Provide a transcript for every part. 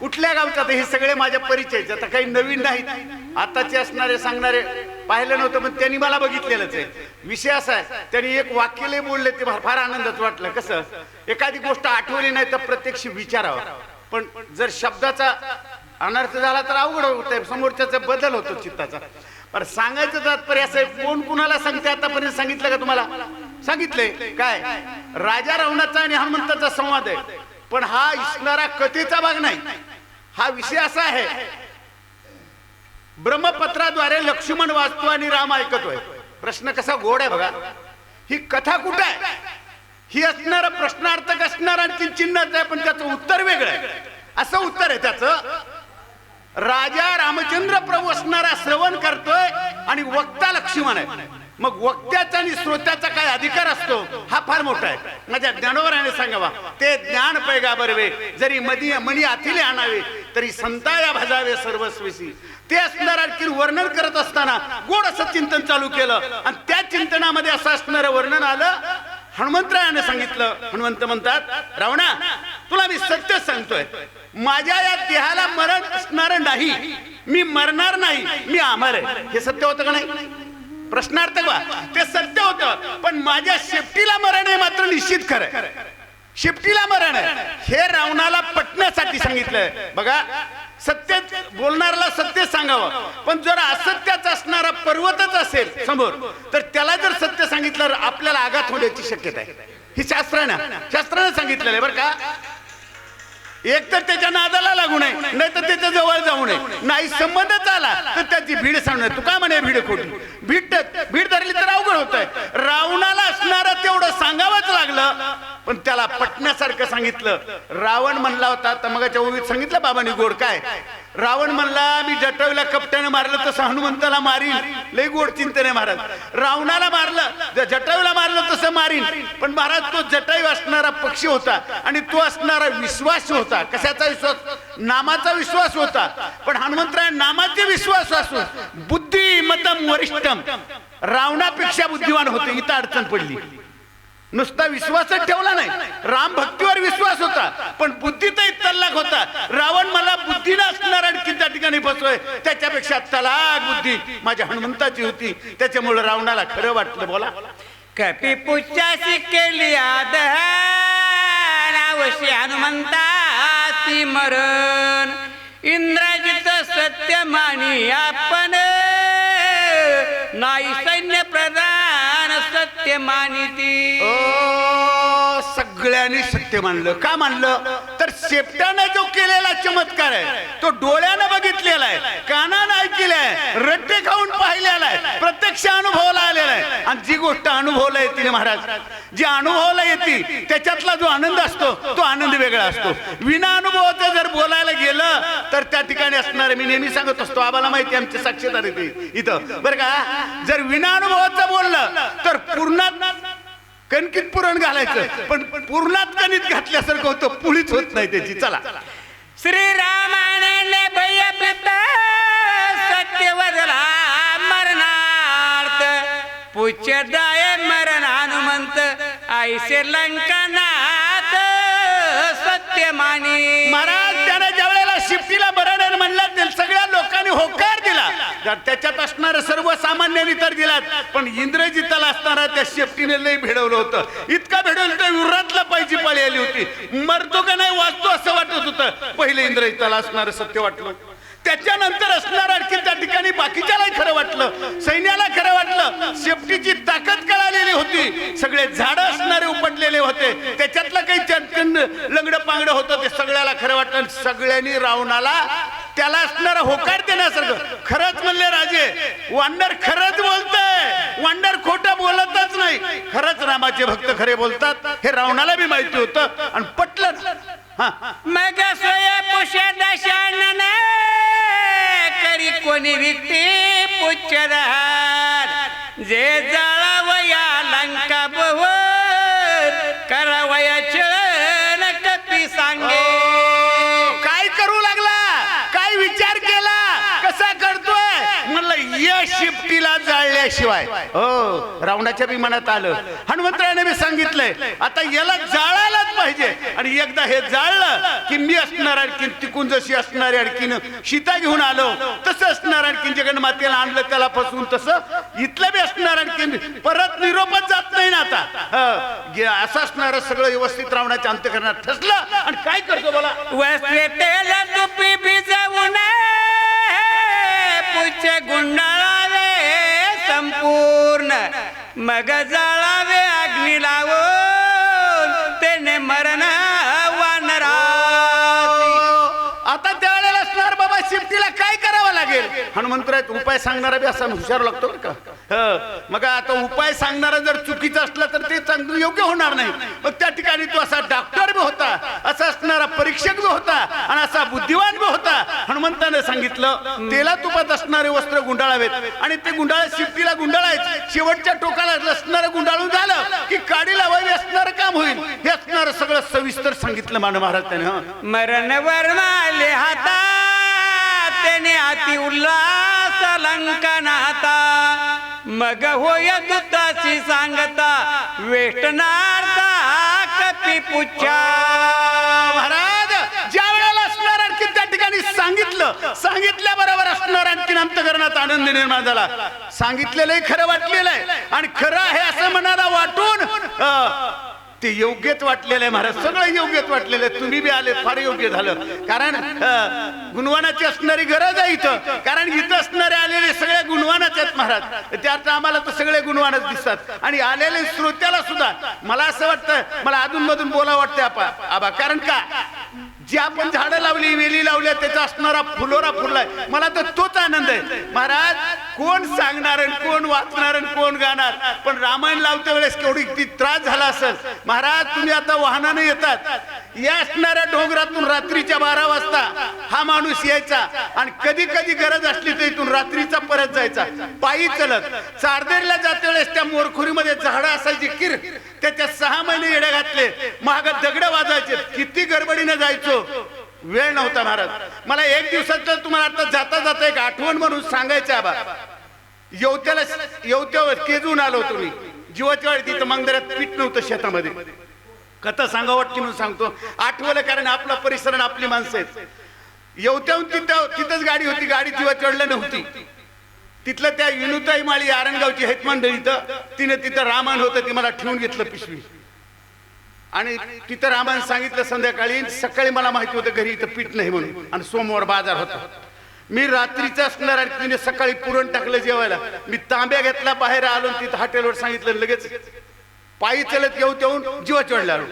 कुठल्या गावचा आता हे सगळे माझ्या परिचयचे आता काही नवीन नाहीत. आताचे असणारे सांगणारे पाहिलं नव्हतं पण त्यांनी मला बघितलेलंच आहे. विषय असा आहे त्यांनी एक वाक्यलय बोलले ते मला फार आनंदाचं वाटलं. कसं? एखादी गोष्ट आठवली नाही तर प्रत्यक्ष विचारावं. पण जर शब्दाचा अनर्थ झाला तर अवघड होत समोरच्याचा बदल होतो चित्ताचा. पण सांगायचं तात्पर्य असं कोण कुणाला सांगते आतापर्यंत सांगितलं का तुम्हाला? सांगितलंय. काय? राजा रावणाचा आणि हनुमंताचा संवाद आहे. पण हा इसणारा कथेचा भाग नाही. हा विषय असा आहे. ब्रह्मपत्राद्वारे लक्ष्मण वाचतो आणि राम ऐकतोय. प्रश्न कसा गोड आहे बघा. ही कथा कुठं आहे? ही असणार प्रश्नार्थक असणार आणखी चिन्हच आहे पण त्याचं उत्तर वेगळं आहे. असं उत्तर आहे त्याचं. राजा रामचंद्र प्रभू असणारा श्रवण करतोय आणि वक्ता लक्ष्मण आहे. मग वक्त्याचा आणि श्रोत्याचा काय अधिकार असतो? हा फार मोठा आहे. माझ्या ज्ञानोबराने सांगावा ते ज्ञान पैगा बरवे जरी मधी मणी आथिले आणावे तरी संताया भजावे सर्वस्वीसी. ते असणार आणखी वर्णन करत असताना गोड असं चिंतन चालू केलं आणि त्या चिंतनामध्ये असं असणारं वर्णन आलं. हनुमंतरायाने सांगितलं. हनुमंत म्हणतात रावणा तुला मी सत्य सांगतोय. माझ्या या देहाला मरण असणार नाही. मी मरणार नाही. मी अमर आहे. हे सत्य होतं का नाही? प्रश्नार्थ वा. ते सत्य होतं. पण माझ्या शेपटीला मरण आहे मात्र निश्चित खरं शेपटीला मरण आहे. हे रावणाला पटण्यासाठी सांगितलंय. बघा सत्य बोलणाऱ्याला सत्य सांगावं. पण जर असत्याच असणारा पर्वतच असेल समोर तर त्याला जर सत्य सांगितलं आपल्याला आघात होण्याची शक्यता आहे. ही शास्त्रानं शास्त्रानं सांगितलेलं आहे बरं का. एक तर त्याच्या नादाला लागू नये नाही तर त्याच्याजवळ जाऊ नये. नाही संबंधच आला तर त्याची भीड सांगणार तू का म्हणे भीड खोटी? भीड भीड धरली तर अवघड होत आहे रावणाला असणारं तेवढं सांगावंच लागलं. पण त्याला पटण्यासारखं सांगितलं. रावण म्हणला होता तर मगाच्या ओवीत सांगितलं बाबांनी गोड काय? रावण म्हणला मी जटावीला कपट्याने मारलं तसं हनुमंताला मारीन. लई गोड चिंतेने महाराज. रावणाला मारलं जटावीला मारलं तसं मारीन. पण महाराज तो जटायू असणारा पक्षी होता आणि तो असणारा विश्वास होता. कशाचा विश्वास? नामाचा विश्वास होता. पण हनुमंतराय नामाचे विश्वास असून बुद्धी मतम वरिष्ठम. रावणापेक्षा बुद्धिमान होते इथं अडचण पडली. नुसता विश्वासच ठेवला नाही. राम भक्तीवर विश्वास होता. पण बुद्धीतही तल्लाक होता. रावण मला बुद्धीनं असणार आणखी त्या ठिकाणी बसतोय? त्याच्यापेक्षा तलाक बुद्धी माझ्या हनुमंताची होती. त्याच्यामुळे रावणाला खरं वाटलं. बोला. कपी पुच्छाशी केली आदहावशी हनुमंताची मरण. इंद्राजीच सत्य मानी आपण नाही মানিতি ও सगळ्यांनी सत्य मानलं. का मानलं? तर शेपट्यानं जो केलेला चमत्कार आहे तो डोळ्यानं बघितलेला आहे कानानं ऐकलेला आहे रट्टे खाऊन पाहिलेला आहे प्रत्यक्ष अनुभवला आलेला आहे. आणि जी गोष्ट अनुभवला येते महाराज जी अनुभवला येते त्याच्यातला जो आनंद असतो तो आनंद वेगळा असतो. विना अनुभवाचं जर बोलायला गेलं तर त्या ठिकाणी असणार मी नेहमी सांगत असतो आम्हाला माहिती आमची आमचे साक्षीदार येते इथं. बरं का? जर विना अनुभवाचं बोललं तर पूर्ण कणकीत पुरण घालायचं. पण पूर्णात कणित घातल्यासारखं होतं. पुळीच होत नाही त्याची. चला. श्रीरामाने भय पिता सत्य वदला मरणार्थ पुच्छदाय मरण हनुमंत ऐसे लंकनाथ सत्य मानी महाराज त्याने ज्या वेळेला शिफ्टीला म्हणला सगळ्या लोकांनी होकार दिला. त्याच्यात असणाऱ्या सर्वसामान्यांनी तर दिलात पण इंद्रजिताला असणारा त्या शेपटीने लई भिडवलं होतं. इतका भिडवलं तर विरातला पाहिजे पाळी आली होती. मरतो का नाही वाचतो असं वाटत होतं. पहिले इंद्रजिताला असणारं सत्य वाटलं. त्याच्यानंतर असणार आणखी त्या ठिकाणी बाकीच्यालाही खरं वाटलं. सैन्याला खरं वाटलं. शेपटीची ताकद कळालेली होती. सगळे झाड असणारे उपटलेले होते. त्याच्यातलं काही चटकन लंगड पांगड होतं ते सगळ्याला खरं वाटलं. सगळ्यांनी रावणाला त्याला असणारा होकार देण्यासारखं. खरंच म्हणले राजे वांडर खरंच बोलतय. वांडर खोटं बोलतच नाही. खरंच रामाचे भक्त खरे बोलतात. हे रावणाला बी माहिती होतं. आणि पटलं हा. मग करी कोणी व्यक्ती पुच्छ जे जाळावया शिफ्टीला जाळल्याशिवाय. हो रावणाच्या विमानात आलं. हनुमंतरायाने मी सांगितलंय आता याला जाळायलाच पाहिजे. आणि एकदा हे जाळलं की मी असणार आणखीन तिकून जशी असणारी आणखीन सीता घेऊन आलो तसं असणार आणखीन जगन्मातेला आणलं त्याला फसवून तसं इथलं बी असणार आणखीन. परत निरोपच जात नाही ना आता. असं असणार सगळं व्यवस्थित रावणाच्या अंत्यकरणात ठसलं आणि काय करतो बोला? वस्ते तेल तुपी भिजवून पुच्छ गुंडाळावे संपूर्ण मग जाळावे अग्नी लावून त्याने मरण हनुमंतरायत उपाय सांगणारा बी असा हुशार लागतो बरं का? मग आता उपाय सांगणारा जर चुकीचा असला तर ते चांगलं योग्य होणार नाही. मग त्या ठिकाणी तो असा डॉक्टर बी होता असा असणारा परीक्षक बी होता आणि असा बुद्धिवान बी होता. हनुमंताने सांगितलं तेला तुपात असणारे वस्त्र गुंडाळावेत आणि ते गुंडाळ शिफ्टीला गुंडाळायच शेवटच्या टोकाला असणारं गुंडाळून झालं की काडी लावावी असणारं काम होईल. हे असणारं सगळं सविस्तर सांगितलं मान महाराज त्याने मरण वर्माले हाता त्याने अति उल्हास लंकन मग होय दुताची सांगता वेष्टनार्था कपी पुच्छा महाराज ज्या वेळेला असणार आणखी त्या ठिकाणी सांगितलं सांगितल्याबरोबर असणार आणखीन अंतकरणात आनंद निर्माण झाला. सांगितलेलं खरं वाटलेलं आहे. आणि खरं आहे असं मनाला वाटून ते योग्यच वाटलेलं आहे महाराज सगळं योग्यच वाटलेलं आहे तुम्ही बी आले फार योग्य झालं. कारण गुणवानाची असणारी गरज आहे इथं. कारण इथं असणारे आलेले सगळे गुणवानच आहेत महाराज. त्यात आम्हाला तर सगळे गुणवानच दिसतात. आणि आलेले श्रोत्याला सुद्धा मला असं वाटतं मला अधून मधून बोला वाटतं आबा. कारण का? जी आपण झाडं लावली वेली लावल्या त्याचा असणारा फुलोरा फुललाय. मला तर तोच आनंद आहे. महाराज कोण सांगणार आणि कोण वाचणार आणि कोण गाणार? पण रामायण लावत्या वेळेस केवढी किती त्रास झाला असेल. महाराज तुम्ही आता वाहनाने येतात. या असणाऱ्या डोंगरातून रात्रीच्या बारा वाजता हा माणूस यायचा आणि कधी कधी गरज असली तर इथून रात्रीचा परत जायचा. पायी चलत. चारदेरला जाते वेळेस त्या मोरखुरीमध्ये झाडं असायची किर. त्याच्या सहा महिने येडे घातले. महाग दगड वाजायचे. किती गडबडीने जायचो. वेळ नव्हता महाराज. मला एक दिवसात तुम्हाला आता जाता जाता एक आठवण म्हणून सांगायचं आबा बा येवत्याला येवत्यावर केजून आलो तुम्ही. जीवाच्या वेळ तिथं मंगदऱ्यात पीठ नव्हतं शेतामध्ये. कथा सांगा वाटते म्हणून सांगतो. आठवलं कारण आपला परिसर आपली माणसं आहेत. येवत्याहून तिथं तिथंच गाडी होती. गाडी जीवा चढलं नव्हती. तिथलं त्या विनुताई माळी आरणगावची आहेत मंडळी तर तिने तिथं रामायण होतं ती मला ठेवून घेतलं पिशवी. आणि तिथं रामायण सांगितलं संध्याकाळी सकाळी मला माहिती होतं घरी इथं पीठ नाही म्हणून आणि सोमवार बाजार होता. मी रात्रीचं असणार आणि तिने सकाळी पुरण टाकलं जेवायला. मी तांब्या घेतला बाहेर आलो तिथं हॉटेलवर सांगितलं लगेच पायी चलत येऊ तेवून जीवाच्या वडीला आलो.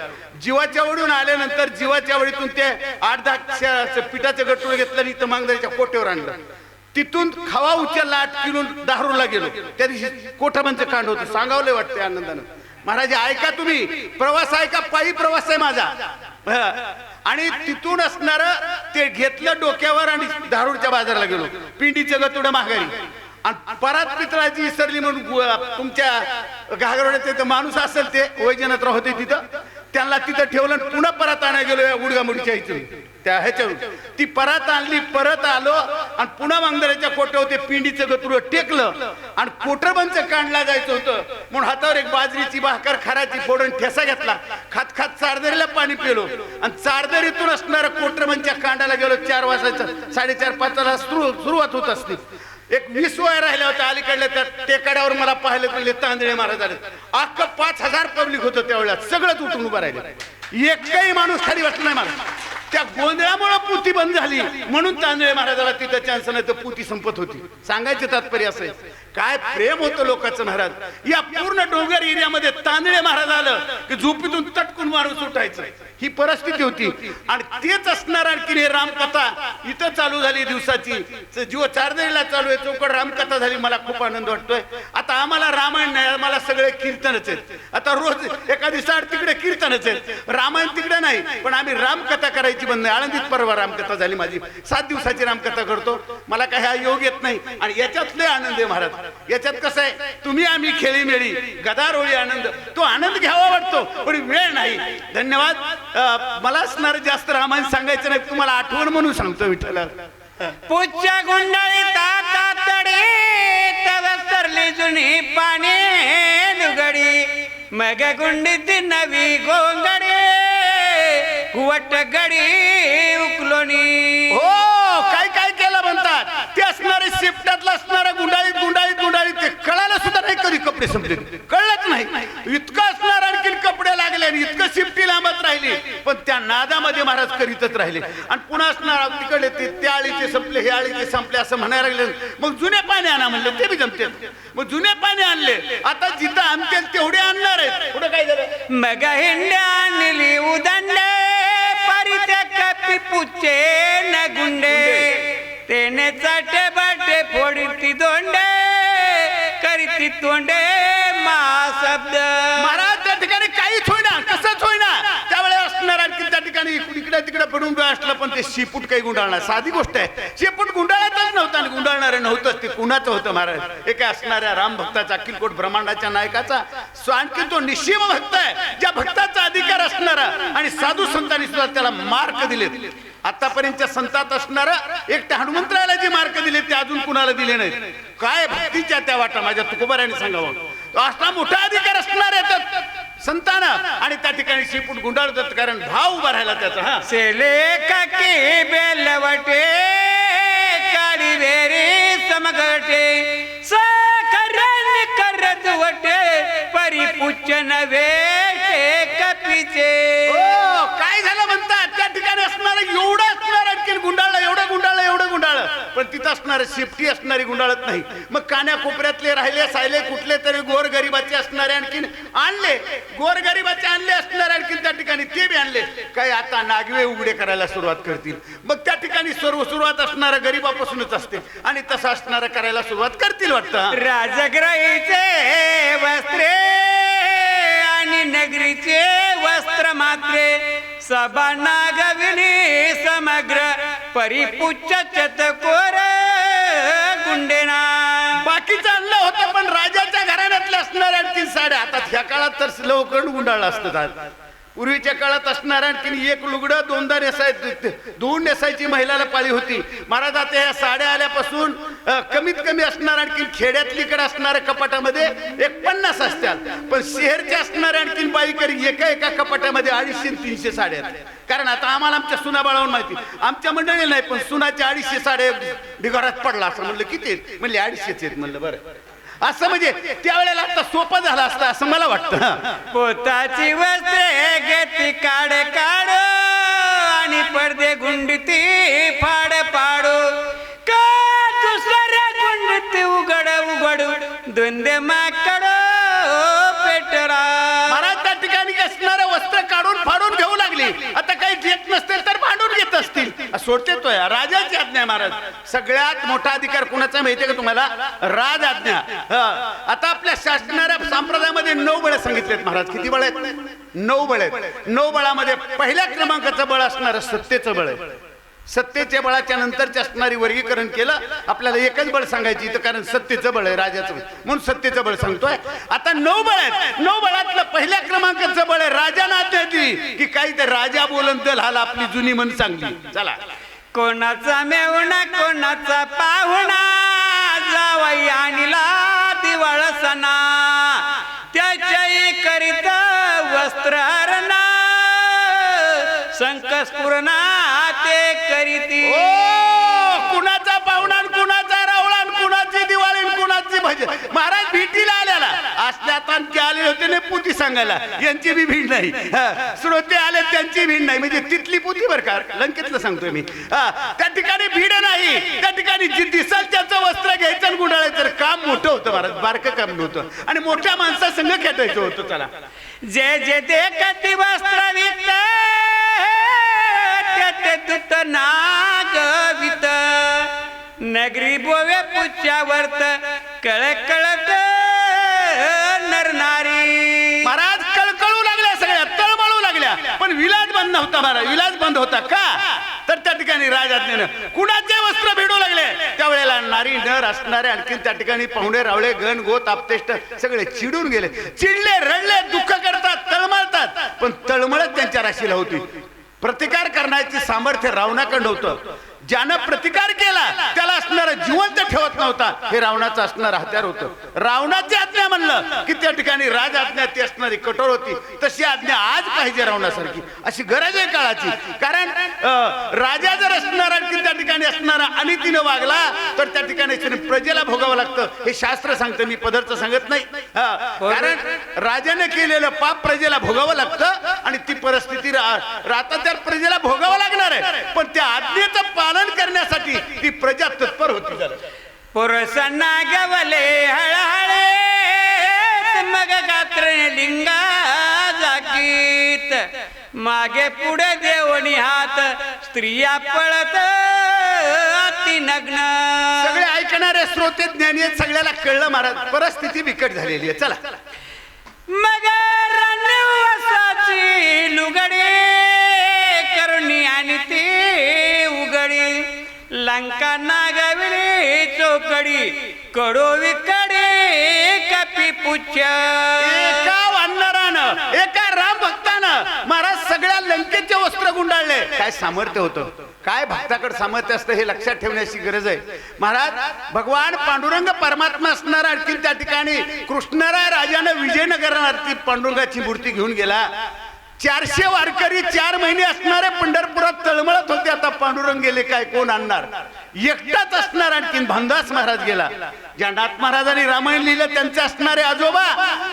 जीवाच्या वडून आल्यानंतर जीवाच्या वडीतून ते आठ दहा पिठाचं गटूळ घेतलं आणि इथं मांगदारीच्या कोट्यावर आणलं. तिथून खवा उचलला आठ किलो दारूला गेलो. त्या दिवशी कोठाबांचं कांड होतं. सांगावलं वाटतं आनंदानं. महाराज ऐका तुम्ही. प्रवास ऐका पायी प्रवास आहे माझा. आणि तिथून असणार ते घेतलं डोक्यावर आणि दारूच्या बाजाराला गेलो. पिंडीचं गतुडं माघारी. आणि परात पित्राची विसरली म्हणून तुमच्या घागरवड्यात तिथं माणूस असेल ते वैजनाथ होते तिथं. त्यांना तिथं ठेवलं आणि पुन्हा परत आणायला गेलो या गुडगामुडीच्या इथून त्या ह्याच्यावर. ती परत आणली परत आलो आणि पुन्हा मांगदऱ्याच्या कोट्यावर ते पिंडीचं गतुर टेकलं आणि कोटरबंच काढला जायचं होतं. म्हणून हातावर एक बाजरीची भाकर खराची फोडून ठेसा घेतला. खात खात चारदरीला पाणी पिलो. आणि चारदरीतून असणारा कोटरबंच्या कांडाला गेलो चार वाजायचं साडेचार पाच सुरू सुरुवात होत असते. एक वीस वय राहिल्या होत्या अलीकडल्या त्या टेकाड्यावर मला पाहिलं पहिले तांदळे महाराज आले अख्खं पाच हजार पब्लिक होतं त्यावेळेला सगळंच उठून उभं राहिले. एकही माणूस खाली वाटलं नाही मला त्या गोंधळामुळे पुती बंद झाली. म्हणून तांदळे महाराजाला तिथं चान्स नाही तर पुती संपत होती. सांगायचं तात्पर्य असं काय प्रेम होतं लोकांचं महाराज? या पूर्ण डोंगर एरियामध्ये तांदळे महाराज आलं की झोपीतून तटकून मारून सुटायचं. ही परिस्थिती होती. आणि तेच असणार आणखी हे रामकथा. इथं चालू झाली दिवसाची. जीव चारदेला चालू आहे. चौकड रामकथा झाली. मला खूप आनंद वाटतोय. आता आम्हाला रामायण नाही. आम्हाला सगळे कीर्तनच आहेत. आता रोज एखादी साड तिकडे कीर्तनच आहेत. रामायण तिकडे नाही. पण आम्ही रामकथा करायची बंद नाही आळंदीत परवा रामकथा झाली माझी. सात दिवसाची रामकथा करतो. मला काही हा योग येत नाही. आणि याच्यात लय आनंद आहे महाराज. याच्यात कसं आहे? तुम्ही आम्ही खेळीमेळी गदार होळी आनंद. तो आनंद घ्यावा वाटतो पण वेळ नाही. धन्यवाद. मला असणार जास्त रामायण सांगायचं नाही तुम्हाला आठवण म्हणून सांगतो विठ्ठला पुच्छ गुंडाळी ताता तडीत नाही जुनी पाणी लुगडी. मग गुंडीत नवी गोंगडे वट गडी उकलोनी हो काय काय केलं म्हणतात ते असणारे शिफ्टातला असणारा गुंडाळीत गुंडाळीत गुंडाळीत ते कळायला सुद्धा नाही कधी कपडे संपले कळलंच नाही. इतकं असणार आणखी कपडे लागले आणि इतकं शिफ्टी लांबत राहिली. पण त्या नादामध्ये महाराज करीतच राहिले. आणि पुन्हा असणार तिकडे ते त्या आळीचे संपले हे आळीचे संपले असं म्हणायला लागले. मग जुने पाणी आणा म्हणले ते बी जमते. मग जुने पाणी आणले. आता जिथं आणते तेवढे आणणार आहेत. पुढे काय झालं? मग हिंड्या आणली उदंडे परित्या कपी पुचे न गुंडे. तेने चाटे बाटे फोडती दोंडे करीती तोंडे मा शब्द. महाराज त्या ठिकाणी काहीच होईना कसंच होईना. त्यावेळेस असणार आणखी त्या ठिकाणी इकडे तिकडे पडून असलं पण ते शिपूट काही गुंडाळणार. साधी गोष्ट आहे. शिपूट गुंडाळतच नव्हतं आणि गुंडाळणारे नव्हतंच. ते कुणाचं होतं महाराज? एका असणाऱ्या राम भक्ताचा अखिलकोट ब्रह्मांडाच्या नायकाचा. आणखी तो निशिम भक्त आहे. ज्या भक्ताचा अधिकार आणि साधू संतांनी सुद्धा त्याला मार्क दिलेत. आतापर्यंतच्या संतात असणार एकट्या हनुमंतराला जे मार्क दिले ते अजून कुणाला दिले नाहीत. काय भक्तीच्या त्या वाटा माझ्या तुकोबाराने सांगावं. असा मोठा अधिकार असणार आहे संतान. आणि त्या ठिकाणी शिपूट गुंडाळतात कारण भाव उभा राहिला त्याचा हा. सेले काकी बेलवटे काळी वेरी समगटे साखरण करत वटे परिपुच्छ नवे कपीचे हो, काय झालं म्हणतात? त्या ठिकाणी असणार एवढं असणार आणखी गुंडाळलं एवढं गुंडाळलं एवढं गुंडाळलं. पण तिथं असणार शिफ्टी असणारी गुंडाळत नाही. मग कान्या कोपऱ्यातले राहिले सायले कुठले तरी गोर गरिबाचे असणारे आणखीन आणले. गोर गरिबाचे आणले असणारे आणखीन त्या ठिकाणी ते बी आणले. काय आता नागवे उघडे करायला सुरुवात करतील. मग त्या ठिकाणी सर्व सुरुवात असणारा गरिबापासूनच असते. आणि तसं असणारा करायला सुरुवात करतील वाटतं. राजग्रहीचे वस्त्रे. आणि नगरीचे वस्त्र मात्रे सभा नागविनी समग्र परिपुच्छ चतकोर गुंडेना. बाकी चाललं होतं पण राजाच्या घराण्यातल्या असणाऱ्या आणखी साड्या आता ह्या काळात तर लवकर गुंडाळलं असतं पूर्वीच्या काळात असणार आणखी एक लुगडं दोनदा नेसाय दोन नेसायची महिलाला पाळी होती. महाराज आता ह्या साड्या आल्यापासून कमीत कमी असणार आणखी खेड्यातलीकडे असणाऱ्या कपाटामध्ये एक पन्नास असतात. पण शहरच्या असणाऱ्या आणखी बाईकरी एका एका कपाटामध्ये अडीचशे तीनशे साड्या कारण आता आम्हाला आमच्या सुना बाळावर माहिती. आमच्या मंडळी नाही पण सुनाच्या अडीचशे साड्या ढिगारात पडला असं म्हणलं किती म्हणले अडीचशेच आहेत म्हणलं बरं. असं म्हणजे त्यावेळेला आता सोपं झालं असतं असं मला वाटतं. पोताची वस्त्रे घेती काढ काढ आणि पडदे गुंडती फाड पाडू का दुसऱ्या गुंडती उघड उघडू द्वंद्व माकड पेटरा महाराज त्या ठिकाणी असणारं वस्त्र काढून फाडून लागली. आता काही घेत नसतील तर भांडून घेत असतील. सोडते तो राजाची आज्ञा महाराज. सगळ्यात मोठा अधिकार कुणाचा माहितीये का तुम्हाला? राज आज्ञा. आता आपल्या शासनाऱ्या संप्रदायामध्ये नऊ बळ सांगितलेत महाराज. किती बळ आहेत? नऊ बळ आहेत. नऊ बळामध्ये पहिल्या क्रमांकाचं बळ असणार सत्तेचं बळ आहे. सत्तेच्या बळाच्या नंतरचे असणारी वर्गीकरण केलं आपल्याला एकच बळ सांगायची इथं कारण सत्तेचं बळ आहे राजाचं म्हणून सत्तेचं बळ सांगतोय. आता नऊ बळ आहेत. नऊ बळातलं पहिल्या क्रमांकाचं बळ आहे राजानं आज्ञा दिली की काही ते राजा बोलन दल हाला आपली जुनी म्हण सांगली. चला. कोणाचा मेवणा कोणाचा पाहुणा जावई आणला दिवाळ सणा. त्याच्याही करीत वस्त्र हरणा हो, कुणाचा पाहुणा कुणाचा रावळा कुणाची दिवाळी कुणाची भजन महाराज भेटीला आल्याला असल्यात आले होते ना पुती सांगायला. यांची बी भीड नाही. श्रोते आले त्यांची भीड नाही. म्हणजे तिथली पुती बर का? लंकेतलं सांगतोय मी. त्या ठिकाणी भीड नाही. त्या ठिकाणी जी दिसल त्याचं वस्त्र घ्यायचं आणि गुंडाळायचं. तर काम मोठं होतं महाराज. बारकं काम नव्हतं. आणि मोठ्या माणसासंग खेटायचं होतं चला. जे जे देखती वस्त्र विकत ते दुत नागवित नगरी बोवे पुच्यावर्त कळ कळत नरनारी महाराज कळकळू लागल्या सगळ्या तळमळू लागल्या. पण विलाज बंद नव्हता महाराज विलाज बंद होता का? तर त्या ठिकाणी राजाज्ञेनं कुणाचे वस्त्र भिडू लागले? त्यावेळेला नारी नर असणारे आणखी त्या ठिकाणी पाहुणे रावळे गण गोत आपतेष्ट सगळे चिडून गेले. चिडले रडले दुःख करतात तळमळतात. पण तळमळत त्यांच्या राशीला होती. प्रतिकार करण्याचे सामर्थ्य रावणाकडं होतं. ज्यानं प्रतिकार केला त्याला असणारा जिवंत ठेवत नव्हता. हे रावणाचं असणार हत्यार होतं. रावणाची आज्ञा म्हणलं की त्या ठिकाणी राज आज्ञा ती असणारी कठोर होती. तशी आज्ञा आज पाहिजे रावणासारखी. अशी गरज आहे काळाची. कारण राजा जर असणारा की त्या ठिकाणी असणारा अनितीनं वागला तर त्या ठिकाणी प्रजेला भोगावं लागतं. हे शास्त्र सांगतं मी पदार्थ सांगत नाही. कारण राजाने केलेलं पाप प्रजेला भोगावं लागतं आणि ती परिस्थिती राहता त्या प्रजेला भोगावं लागणार आहे. पण त्या आज्ञेचं पालन करण्यासाठी ती प्रजा तत्पर होती जरा. पुरुषांना गवले हळहळे मग गात्र लिंगा जाकीत मागे पुढे देवणी हात स्त्रिया पळत अति नग्न. सगळे ऐकणारे श्रोते ज्ञानी सगळ्याला कळलं महाराज परिस्थिती बिकट झालेली आहे. चला. मग रणवासाची लुगडी आणि ते उघडी. लंका नागविली चौकडी कडो कडे कपी पुच्छ एका वानरानं एका राम भक्तानं महाराज सगळ्या लंकेचे वस्त्र गुंडाळले. काय सामर्थ्य होतं? काय भक्ताकडे सामर्थ्य असतं हे लक्षात ठेवण्याची गरज आहे. महाराज भगवान पांडुरंग परमात्मा असणार आणखी त्या ठिकाणी कृष्णराय राजानं विजयनगर पांडुरंगाची मूर्ती घेऊन गेला. चारशे वारकरी चार महिने असणारे पंढरपुरात तळमळत होते. आता पांडुरंग गेले काय कोण आणणार? एकटाच असणार आणखीन. भानदास महाराज गेला. ज्या नाथ महाराजांनी रामायण लिहिलं त्यांचे असणारे आजोबा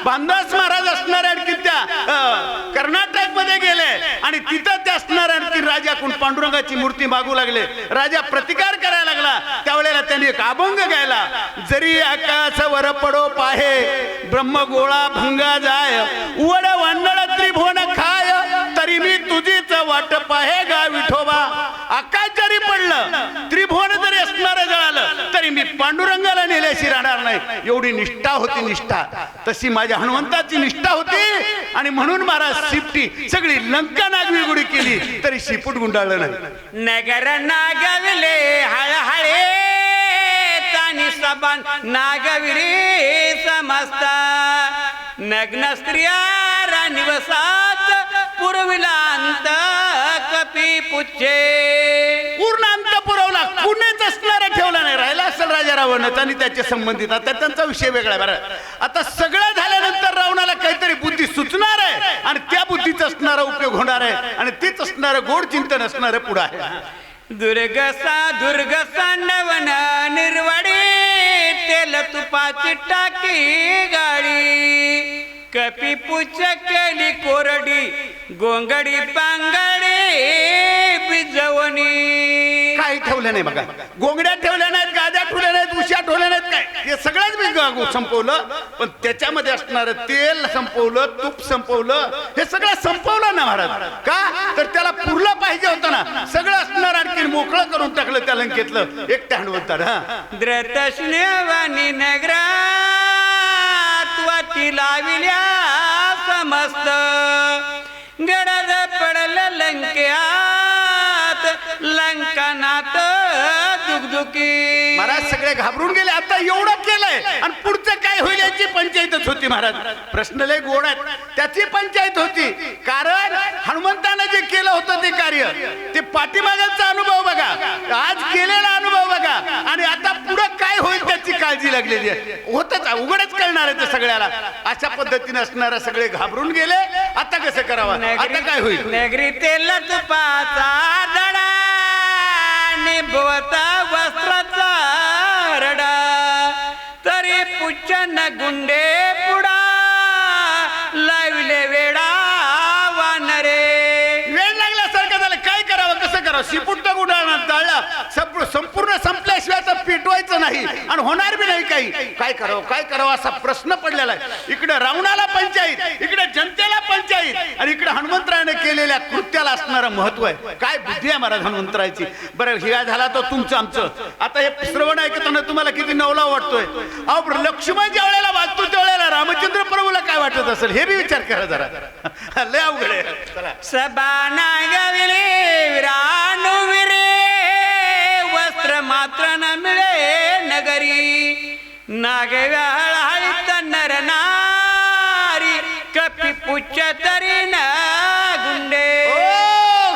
भानदास महाराज असणारे आणखी त्या कर्नाटकमध्ये गेले. आणि तिथं ते असणारे आणखी राजा कोण? पांडुरंगाची मूर्ती मागू लागले. राजा प्रतिकार करायला लागला. त्यावेळेला त्यांनी एक अभंग गायला. जरी आकाश वर पडो पाहे ब्रह्म गोळा भंगा जाय उवड वांडळ त्रिभुवन तरी मी तुझीच वाट पाहे गा विठोबा. आकाश जरी पडलं त्रिभुवन जरी असणार जळालं तरी मी पांडुरंगाला नेल्याशी राहणार नाही. एवढी निष्ठा होती निष्ठा. तशी माझ्या हनुमंताची निष्ठा होती. आणि म्हणून महाराज शिपटी सगळी लंका नागवी गुडी केली तरी शिपूट गुंडाळलं नाही. नगर नागविले हळहळे तानी सबान नागविरी समजता. नग्न स्त्रिया रानिवसात पूर्विलांत कपी पुच्छे. पूर्ण अंत पुरवला. कुणीच असणारा ठेवला नाही. राहिला असेल राजा रावणच आणि त्याचे संबंधित. आता त्यांचा विषय वेगळा आहे बरं. आता सगळं झाल्यानंतर रावणाला काहीतरी बुद्धी सुचणार आहे आणि त्या बुद्धीचा असणारा उपयोग होणार आहे आणि तेच असणारं गोड चिंतन असणारं पुढं आहे. दुर्गसा दुर्ग सांडवन निर्वडी तेल तुपाची टाकी गाडी. कपी पुच्छ केली कोरडी गोंगडी पांगडी बिजवणी काही ठेवलं नाही बघा. गोंगड्या ठेवल्या नाहीत गाद्या ठेवल्या नाहीत उश्या ठेवल्या नाहीत काय? हे सगळंच मी ग- संपवलं. पण त्याच्यामध्ये असणारं तेल संपवलं तूप संपवलं हे सगळं संपवलं ना महाराज. का? तर त्याला पुरलं पाहिजे होतं ना. सगळं असणार आणखी मोकळं करून टाकलं त्या लंकेतलं. एक हँडवतात हा द्रतश्नेवानी नगरात वाटी लाविल्या समस्त. ਗੜਾ ਦੇ ਪੜ ਲੰਕਿਆ। दुगदुकी महाराज सगळे घाबरून गेले. आता एवढं केलंय. आणि पुढचं काय होईल याची पंचायतच होती महाराज. प्रश्न लय गोड आहेत. त्याची पंचायत होती. कारण हनुमंतानं जे केलं होतं ते कार्य ते पाठीमागाचा अनुभव बघा. आज केलेला अनुभव बघा. आणि आता पुढं काय होईल त्याची काळजी लागलेली आहे. होतच उघडच कळणार आहे ते सगळ्याला. अशा पद्धतीने असणारे सगळे घाबरून गेले. आता कसं करावं? आता काय होईल? नगरी तेल तुपाचा दडा निभवता वस्त्राचा रडा. तरी पुच्छन गुंडे पुडा करा कसं करावं शिपूट जाळला. संपूर्ण संपल्याशिवाय तर पेटवायचं नाही. आणि होणार बी नाही काही. काय करावं काय करावं असा प्रश्न पडलेला आहे. इकडे रावणाला पंचायत इकडे जनतेला पंचायत आणि इकडे हनुमंतरायाने केलेल्या कृत्याला असणारं महत्त्व आहे. काय बुद्धी आहे महाराज हनुमंतरायची? बरं हिरा झाला तर तुमचं आमचं. आता हे श्रवण ऐकताना तुम्हाला किती नवला वाटतोय. अहो लक्ष्मण ज्या वेळेला वाचतो त्या वेळेला रामचंद्र प्रभूला काय वाटत असेल? हे बी विचार करा जरा. लय अवघड आहे. चला सभा नागविले विरा वस्त्र मात्र न मिळे नगरी. नागव्याळाळीत नर नारी कपी पुच्छ तरी ना गुंडे.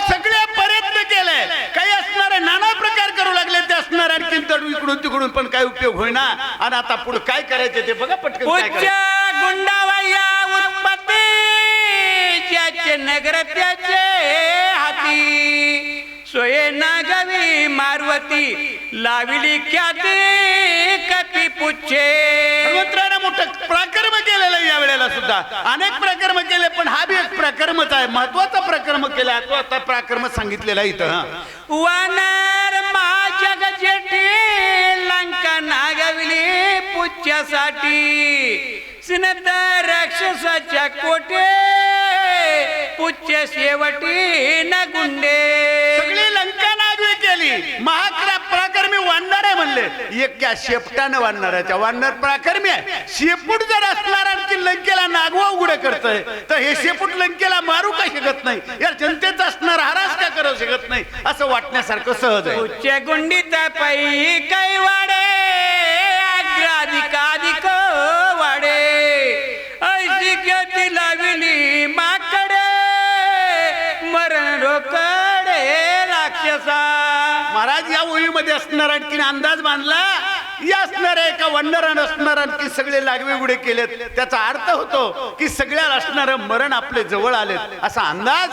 सगळे प्रयत्न केले. काही असणारे नाना प्रकार करू लागले ते असणार आणखी तडू इकडून तिकडून पण काही उपयोग होईना. आणि आता पुढे काय करायचं ते बघा पटकन गुंडावया उत्पत्ती नगर त्याचे हाती. सोये नागवी मारवती लाविली ख्याती कपी पुच्छे. हनुमंतरायानं मोठं प्रकर्म केलेलं आहे या वेळेला सुद्धा. अनेक प्रकर्म केले पण हा बी एक प्रकर्मच आहे. महत्त्वाचा प्रकर्म केला तो आता प्रकर्म सांगितलेला आहे इथं हा. वानर महाजग जेठी लंका नागविली पुच्छ्यासाठी. सिनत राक्षसाच्या कोटे पुच्छ शेवटी न गुंडे. महाक्रा पराक्रमी वाढणार आहे म्हणले. एक त्या शेपटानं वाढणाऱ्याच्या वाढणार पराक्रमी आहे. शेपूट जर असणार आणखी लंकेला नागवा उघडं करतय तर हे शेपूट लंकेला मारू का शकत नाही? या जनतेचा असणार हरास का करू शकत नाही? असं वाटण्यासारखं सहज आहे. पुच्छ गुंडीचा पायी काही वाडे अधिक वाडे ऐशी ज्योती लाविली? महाराज या ओळीमध्ये असणार आणखी अंदाज बांधला या असणार एका वंडरान असणार आणखी सगळे लागवे उडे केलेत. त्याचा अर्थ होतो की सगळ्या असणारं मरण आपले जवळ आलेत. असा अंदाज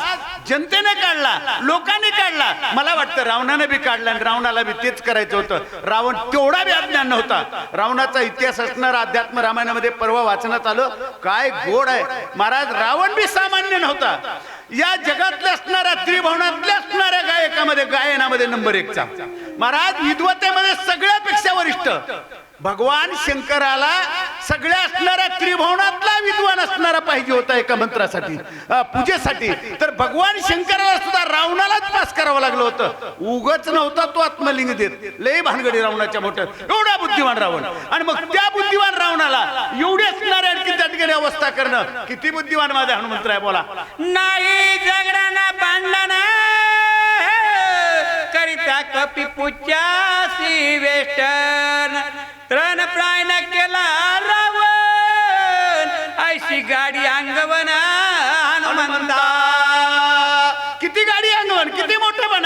जनतेने काढला लोकांनी काढला. मला वाटतं रावणाने बी काढला आणि रावणाला बी तेच करायचं होतं. रावण तेवढा बी अज्ञान नव्हता. रावणाचा इतिहास असणारा अध्यात्म रामायणामध्ये परवा वाचण्यात आलं. काय गोड आहे. महाराज रावण बी सामान्य नव्हता. या जगातल्या असणाऱ्या त्रिभुवनातल्या असणाऱ्या गायकामध्ये गायनामध्ये नंबर एकचा महाराज विद्वतेमध्ये सगळ्यापेक्षा वरिष्ठ. भगवान शंकराला सगळ्या असणाऱ्या त्रिभुवनातला विद्वान असणारा पाहिजे होता एका मंत्रासाठी पूजेसाठी. तर भगवान शंकराला सुद्धा रावणालाच पास करावं लागलं होतं. उगच नव्हता तो आत्मलिंग देत. लय भानगडी रावणाच्या मोठ्या. एवढा बुद्धिमान रावण. आणि मग त्या बुद्धिमान रावणाला एवढी असणाऱ्या आणखी त्या ठिकाणी अवस्था करणं किती बुद्धिमान माझा हनुमंत आहे बोला. नाही जगडाना बांधला करिता कपी पुच्चासी वेस्टर्न तृण प्राय केला रावण. ऐशी गाडी अंगवना हनुमंता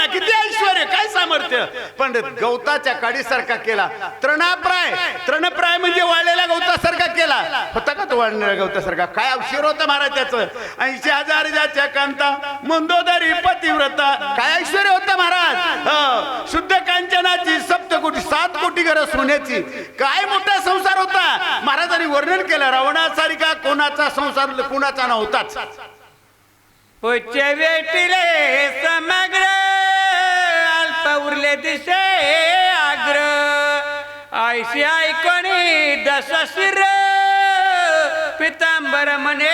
किती किती ऐश्वर काय सामर्थ्य? पण गवताच्या काडीसारखा केला. तृणाप्राय. तृणप्राय म्हणजे वाळलेल्या गवतासारखा केला. होता का तो वाळलेल्या गवतासारखा? काय अक्षर होतं महाराज त्याच ऐंशी हजार ज्याच्या कांता मंदोदरी पतिव्रता. काय ऐश्वर होतं महाराज? हो. शुद्ध कांचनाची सप्त कोटी सात कोटी घर सोन्याची. काय मोठा संसार होता? महाराजांनी वर्णन केलं रावणासारखा कोणाचा संसार कोणाचा नव्हताच. पुच्छ वेटिले समग्र आता उरले दिसे आग्र आयसी ऐकोणी दश शिर. पितांबर म्हणे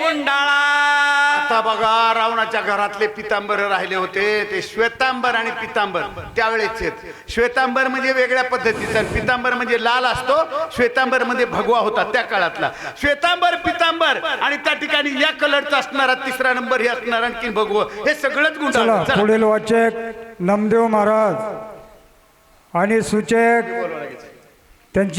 गुंडाळा. आता बघा रावणाच्या घरातले पितांबर राहिले होते. ते श्वेतांबर आणि पितांबर. त्यावेळेच आहेत. श्वेतांबर म्हणजे वेगळ्या पद्धतीचा पितांबर म्हणजे लाल असतो श्वेतांबर म्हणजे भगवा होता त्या काळातला. श्वेतांबर पितांबर आणि त्या ठिकाणी या कलरचा असणारा तिसरा नंबर हे असणार आणखी भगव. हे सगळंच गुंड चला. पुढील वाचक नामदेव महाराज आणि सूचक त्यांची